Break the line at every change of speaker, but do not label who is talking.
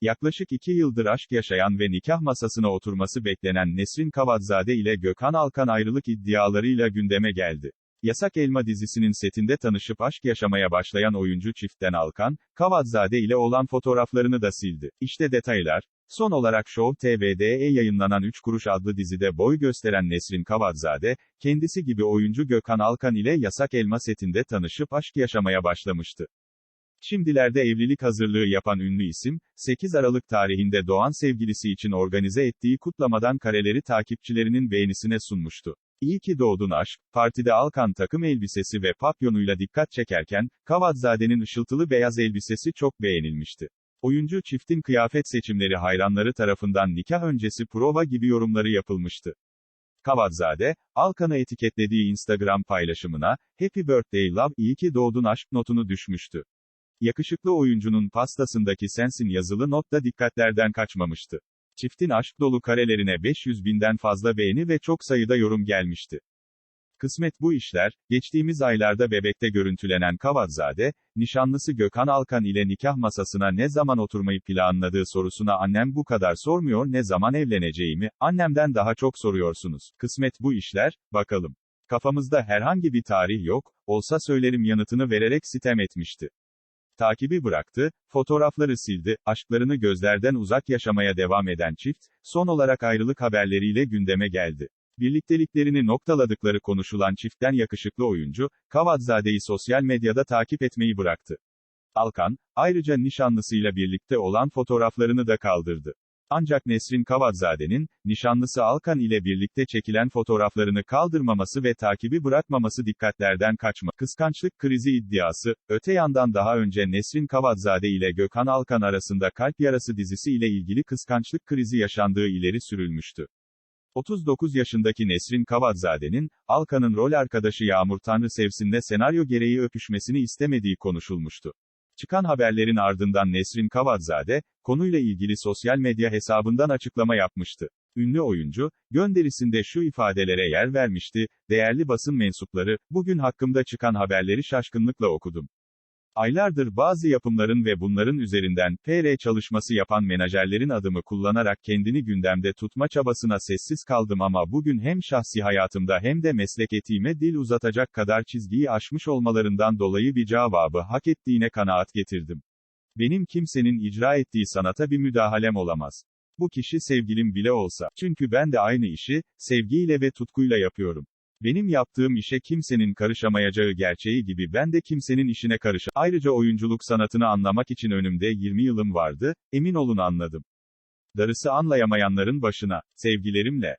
Yaklaşık iki yıldır aşk yaşayan ve nikah masasına oturması beklenen Nesrin Kavatzade ile Gökhan Alkan ayrılık iddialarıyla gündeme geldi. Yasak Elma dizisinin setinde tanışıp aşk yaşamaya başlayan oyuncu çiftten Alkan, Kavatzade ile olan fotoğraflarını da sildi. İşte detaylar. Son olarak Show TV'de yayınlanan 3 Kuruş adlı dizide boy gösteren Nesrin Kavatzade, kendisi gibi oyuncu Gökhan Alkan ile Yasak Elma setinde tanışıp aşk yaşamaya başlamıştı. Şimdilerde evlilik hazırlığı yapan ünlü isim, 8 Aralık tarihinde doğan sevgilisi için organize ettiği kutlamadan kareleri takipçilerinin beğenisine sunmuştu. İyi ki doğdun aşk, partide Alkan takım elbisesi ve papyonuyla dikkat çekerken, Kavadzade'nin ışıltılı beyaz elbisesi çok beğenilmişti. Oyuncu çiftin kıyafet seçimleri hayranları tarafından nikah öncesi prova gibi yorumları yapılmıştı. Kavadzade, Alkan'ı etiketlediği Instagram paylaşımına, Happy Birthday Love, iyi ki doğdun aşk notunu düşmüştü. Yakışıklı oyuncunun pastasındaki sensin yazılı not da dikkatlerden kaçmamıştı. Çiftin aşk dolu karelerine 500 binden fazla beğeni ve çok sayıda yorum gelmişti. Kısmet bu işler, geçtiğimiz aylarda bebekte görüntülenen Kavadzade, nişanlısı Gökhan Alkan ile nikah masasına ne zaman oturmayı planladığı sorusuna annem bu kadar sormuyor ne zaman evleneceğimi, annemden daha çok soruyorsunuz. Kısmet bu işler, bakalım. Kafamızda herhangi bir tarih yok, olsa söylerim yanıtını vererek sitem etmişti. Takibi bıraktı, fotoğrafları sildi, aşklarını gözlerden uzak yaşamaya devam eden çift, son olarak ayrılık haberleriyle gündeme geldi. Birlikteliklerini noktaladıkları konuşulan çiftten yakışıklı oyuncu, Kavadzade'yi sosyal medyada takip etmeyi bıraktı. Alkan, ayrıca nişanlısıyla birlikte olan fotoğraflarını da kaldırdı. Ancak Nesrin Kavadzade'nin, nişanlısı Alkan ile birlikte çekilen fotoğraflarını kaldırmaması ve takibi bırakmaması dikkatlerden kaçma, kıskançlık krizi iddiası, öte yandan daha önce Nesrin Kavadzade ile Gökhan Alkan arasında Kalp Yarası dizisi ile ilgili kıskançlık krizi yaşandığı ileri sürülmüştü. 39 yaşındaki Nesrin Kavadzade'nin, Alkan'ın rol arkadaşı Yağmur Tanrı Sevsin'le senaryo gereği öpüşmesini istemediği konuşulmuştu. Çıkan haberlerin ardından Nesrin Kavadzade, konuyla ilgili sosyal medya hesabından açıklama yapmıştı. Ünlü oyuncu, gönderisinde şu ifadelere yer vermişti, değerli basın mensupları, bugün hakkımda çıkan haberleri şaşkınlıkla okudum. Aylardır bazı yapımların ve bunların üzerinden PR çalışması yapan menajerlerin adımı kullanarak kendini gündemde tutma çabasına sessiz kaldım ama bugün hem şahsi hayatımda hem de meslek etiğime dil uzatacak kadar çizgiyi aşmış olmalarından dolayı bir cevabı hak ettiğine kanaat getirdim. Benim kimsenin icra ettiği sanata bir müdahalem olamaz. Bu kişi sevgilim bile olsa. Çünkü ben de aynı işi, sevgiyle ve tutkuyla yapıyorum. Benim yaptığım işe kimsenin karışamayacağı gerçeği gibi ben de kimsenin işine karış. Ayrıca oyunculuk sanatını anlamak için önümde 20 yılım vardı, emin olun anladım. Darısı anlayamayanların başına, sevgilerimle.